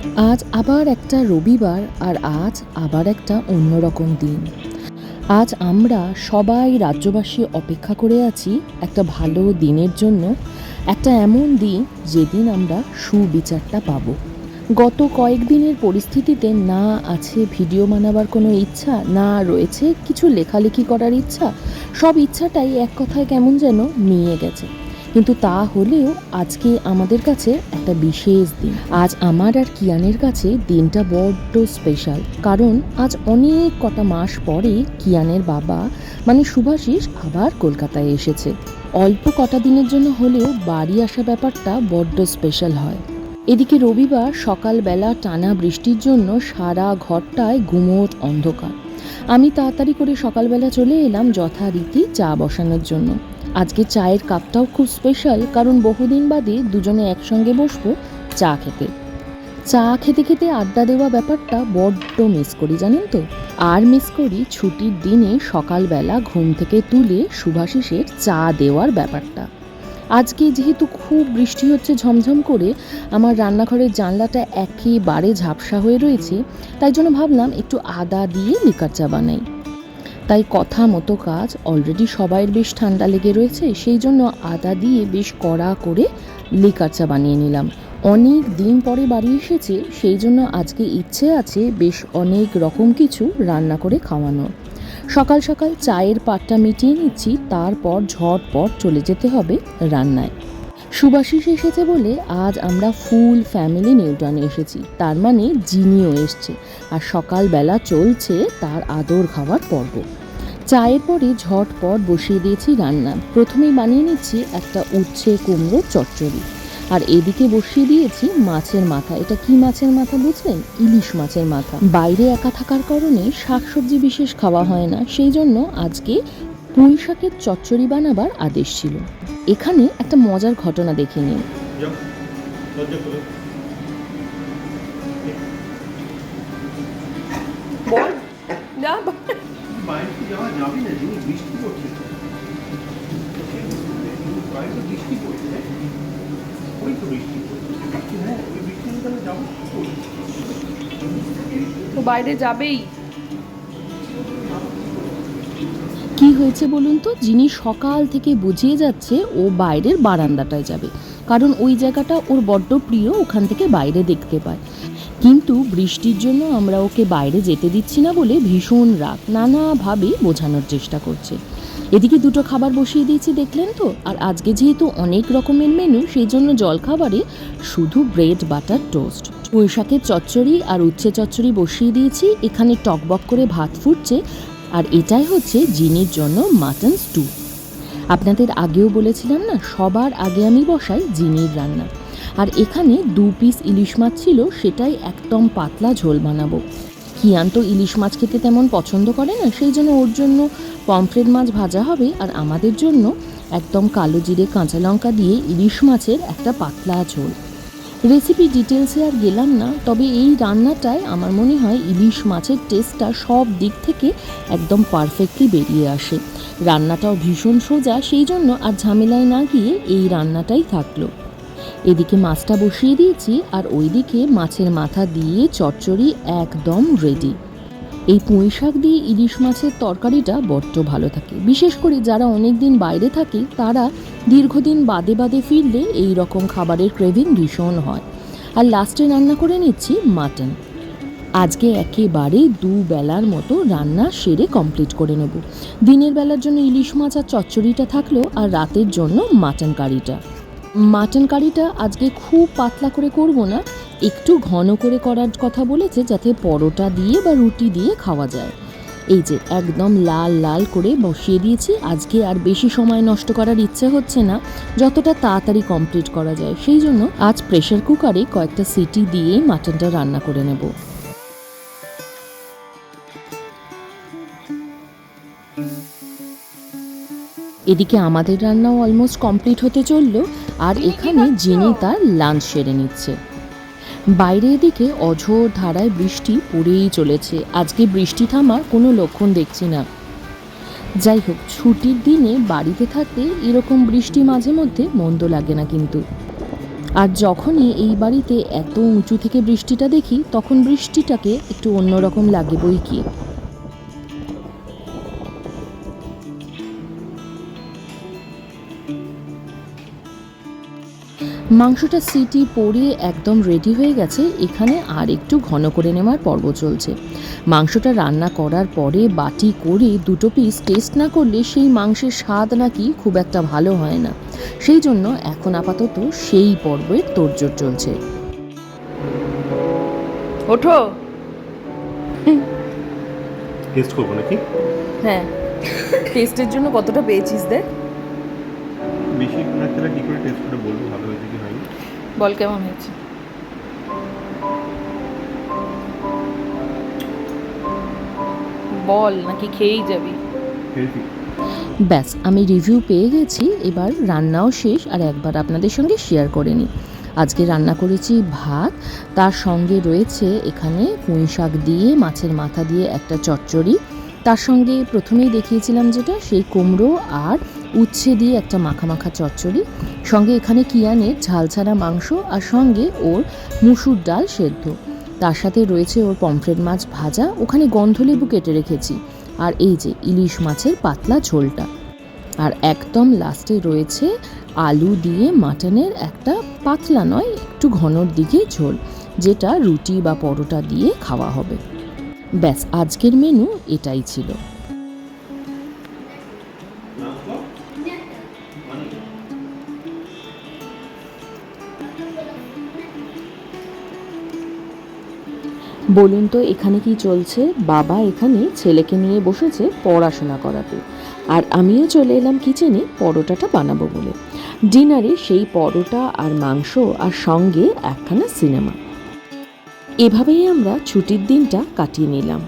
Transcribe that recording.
আজ আবার একটা রবিবার আর আজ আবার একটা অন্যরকম দিন। আজ আমরা সবাই রাজ্যবাসী অপেক্ষা করে আছি একটা ভালো দিনের জন্য, একটা এমন দিন যেদিন আমরা সুবিচারটা পাবো। গত কয়েকদিনের পরিস্থিতিতে না আছে ভিডিও বানাবার কোনো ইচ্ছা, না রয়েছে কিছু লেখালেখি করার ইচ্ছা, সব ইচ্ছাটাই এক কথায় কেমন যেন নিয়ে গেছে। কিন্তু তা হলেও আজকে আমাদের কাছে একটা বিশেষ দিন। আজ আমার আর কিয়ানের কাছে দিনটা বড্ড স্পেশাল। কারণ আজ অনেক কটা মাস পরে কিয়ানের বাবা মানে সুভাষিস, আবার কলকাতায় এসেছে। অল্প কটা দিনের জন্য হলেও বাড়ি আসা ব্যাপারটা বড্ড স্পেশাল হয়। এদিকে রবিবার সকালবেলা টানা বৃষ্টির জন্য সারা ঘরটায় গুমোট অন্ধকার। আমি তাড়াতাড়ি করে সকালবেলা চলে এলাম যথারীতি চা বসানোর জন্য। আজকে চায়ের কাপটাও খুব স্পেশাল কারণ বহুদিন বাদে দুজনে একসঙ্গে বসবো চা খেতে। চা খেতে খেতে আড্ডা দেওয়া ব্যাপারটা বড্ড মিস করি, জানেন তো? আর মিস করি ছুটির দিনে সকালবেলা ঘুম থেকে তুলে সুভাষিসের চা দেওয়ার ব্যাপারটা। আজকে যেহেতু খুব বৃষ্টি হচ্ছে ঝমঝম করে, আমার রান্নাঘরের জানলাটা একেবারে ঝাপসা হয়ে রয়েছে, তাই জন্য ভাবলাম একটু আদা দিয়ে লিকার চা বানাই। তাই কথা মতো কাজ অলরেডি সবাইয়ের বেশ ঠান্ডা লেগে রয়েছে, সেই জন্য আদা দিয়ে বেশ কড়া করে লিকার চা বানিয়ে নিলাম। অনেক দিন পরে বাড়ি এসেছে, সেই জন্য আজকে ইচ্ছে আছে বেশ অনেক রকম কিছু রান্না করে খাওয়ানো। সকাল সকাল চায়ের পাটটা মিটিয়ে নিচ্ছি, তারপর ঝটপট চলে যেতে হবে রান্নায়। সুভাষিস এসেছে বলে আজ আমরা ফুল ফ্যামিলি নিউটনে এসেছি, তার মানে জিনিও এসছে। আর সকালবেলা চলছে তার আদর খাওয়ার পর্ব। চায়ের পরে ঝটপট বসিয়ে দিয়েছি রান্না। প্রথমেই বানিয়ে নিচ্ছি একটা উচ্ছে কুমড়ো চচ্চড়ি। আর এদিকে বসিয়ে দিয়েছি মাছের মাথা। এটা কি মাছের মাথা বুঝলেন? ইলিশ মাছের মাথা। বাইরে একা থাকার কারণে শাকসবজি বিশেষ খাওয়া হয় না। সেই জন্য আজকে পুঁই শাকের চচ্চড়ি বানাবার আদেশ ছিল। এখানে একটা মজার ঘটনা দেখে নিন না বাইরে তো যাওয়া যাবে না যিনি বৃষ্টি পড়ছে। বাইরে তো বৃষ্টি পড়ছে ওই তো বৃষ্টি পড়ছে। হ্যাঁ ওই বৃষ্টির তাহলে যাব তো বাইরে যাবেই। কি হয়েছে বলুন তো? যিনি সকাল থেকে বুঝিয়ে যাচ্ছে ও বাইরের বারান্দাটায় যাবে। কারণ ওই জায়গাটা ওর বড্ড প্রিয় ওখান থেকে বাইরে দেখতে পায়। কিন্তু বৃষ্টির জন্য আমরা ওকে বাইরে যেতে দিচ্ছি না বলে ভীষণ রাগ নানাভাবে বোঝানোর চেষ্টা করছে। এদিকে দুটো খাবার বসিয়ে দিয়েছি, দেখলেন তো? আর আজকে যেহেতু অনেক রকমের মেনু সেই জন্য জলখাবারে শুধু ব্রেড বাটার টোস্ট বৈশাখের চচ্চড়ি আর উচ্ছে চচ্চড়ি বসিয়ে দিয়েছি, এখানে টকবক করে ভাত ফুটছে, আর এটাই হচ্ছে জিনির জন্য মাটন স্টু আপনাদের আগেও বলেছিলাম না, সবার আগে আমি বসাই জিনির রান্না। আর এখানে দু পিস ইলিশ মাছ ছিল, সেটাই একদম পাতলা ঝোল বানাবো। কিয়ান তো ইলিশ মাছ খেতে তেমন পছন্দ করে না, সেই জন্য ওর জন্য পমফ্রেট মাছ ভাজা হবে আর আমাদের জন্য একদম কালো জিরে কাঁচা লঙ্কা দিয়ে ইলিশ মাছের একটা পাতলা ঝোল। রেসিপি ডিটেলসে আর গেলাম না, তবে এই রান্নাটায় আমার মনে হয় ইলিশ মাছের টেস্টটা সব দিক থেকে একদম পারফেক্টলি বেরিয়ে আসে। রান্নাটাও ভীষণ সোজা, সেই জন্য আর ঝামেলায় না গিয়ে এই রান্নাটাই থাকল। এদিকে মাছটা বসিয়ে দিয়েছি আর ওইদিকে মাছের মাথা দিয়ে চচ্চড়ি একদম রেডি এই পুঁই শাক দিয়ে ইলিশ মাছের তরকারিটা বড্ড ভালো থাকে। বিশেষ করে যারা অনেক দিন বাইরে থাকে, তারা দীর্ঘদিন বাদে বাদে ফিরলে এই রকম খাবারের ক্রেভিং ভীষণ হয়। আর লাস্টে রান্না করে নিচ্ছি মাটন আজকে একেবারে দু বেলার মতো রান্না সেরে কমপ্লিট করে নেব। দিনের বেলার জন্য ইলিশ মাছ আর চচ্চড়িটা থাকল আর রাতের জন্য মাটন কারিটা মাটন কারিটা আজকে খুব পাতলা করে করব না, একটু ঘন করে করার কথা বলেছে যাতে পরোটা দিয়ে বা রুটি দিয়ে খাওয়া যায়। এই যে, একদম লাল লাল করে বসিয়ে দিয়েছি, আজকে আর বেশি সময় নষ্ট করার ইচ্ছে হচ্ছে না, যতটা তাড়াতাড়ি কমপ্লিট করা যায়। সেই জন্য আজ প্রেশার কুকারে কয়েকটা সিটি দিয়ে মাটনটা রান্না করে নেব। এদিকে আমাদের রান্নাও অলমোস্ট কমপ্লিট হতে চলল আর এখানে জিনি তার লাঞ্চ সেরে নিচ্ছে। বাইরে এদিকে অঝোর ধারায় বৃষ্টি পড়েই চলেছে। আজকে বৃষ্টি থামার কোনো লক্ষণ দেখছি না। যাই হোক ছুটির দিনে বাড়িতে থাকতে এরকম বৃষ্টি মাঝে মধ্যে মন্দ লাগে না কিন্তু। আর যখনই এই বাড়িতে এত উঁচু থেকে বৃষ্টিটা দেখি তখন বৃষ্টিটাকে একটু অন্যরকম লাগে বই কি। মাংসটা সিটি পরিয়ে একদম রেডি হয়ে গেছে। এখানে আর একটু ঘন করে নেওয়ার পর্ব চলছে। মাংসটা রান্না করার পরে বাটি করে দুটো পিস টেস্ট না করলে সেই মাংসের স্বাদ নাকি খুব একটা ভালো হয় না। সেই জন্য এখন আপাতত সেই পর্বের তোড়জোড় চলছে। ওঠো। টেস্ট করব নাকি? হ্যাঁ। টেস্টের জন্য কতটা পেয়েছিস দেখ? না খেলে কী করে টেস্ট করে বলব ভালো হয়েছে কি হয়নি। বল কেমন হয়েছে? বল নাকি খেয়েই যাবি? খেয়েছি। ব্যাস আমি রিভিউ পেয়ে গেছি এবার রান্নাও শেষ আর একবার আপনাদের সঙ্গে শেয়ার করে নিই। আজকে রান্না করেছি ভাত তার সঙ্গে রয়েছে এখানে পুঁই শাক দিয়ে মাছের মাথা দিয়ে একটা চচ্চড়ি। তার সঙ্গে প্রথমেই দেখিয়েছিলাম যেটা সেই কুমড়ো আর উচ্ছে দিয়ে একটা মাখা মাখা চচ্চড়ি, সঙ্গে এখানে কিয়ানের ঝাল ছাড়া মাংস আর সঙ্গে ওর মুসুর ডাল সেদ্ধ। তার সাথে রয়েছে ওর পমফ্রেট মাছ ভাজা, ওখানে গন্ধলেবু কেটে রেখেছি। আর এই যে ইলিশ মাছের পাতলা ঝোলটা। আর একদম লাস্টে রয়েছে আলু দিয়ে মাটনের একটা পাতলা নয়, একটু ঘনর দিকে ঝোল, যেটা রুটি বা পরোটা দিয়ে খাওয়া হবে। ব্যাস, আজকের মেনু এটাই ছিল। বলুন তো, এখানে কি চলছে? বাবা এখানে ছেলেকে নিয়ে বসেছে পড়াশোনা করাতে। আর আমিও চলে এলাম কিচেনে পরোটাটা বানাবো বলে। ডিনারে সেই পরোটা আর মাংস আর সঙ্গে একখানা সিনেমা। এভাবেই আমরা ছুটির দিনটা কাটিয়ে নিলাম।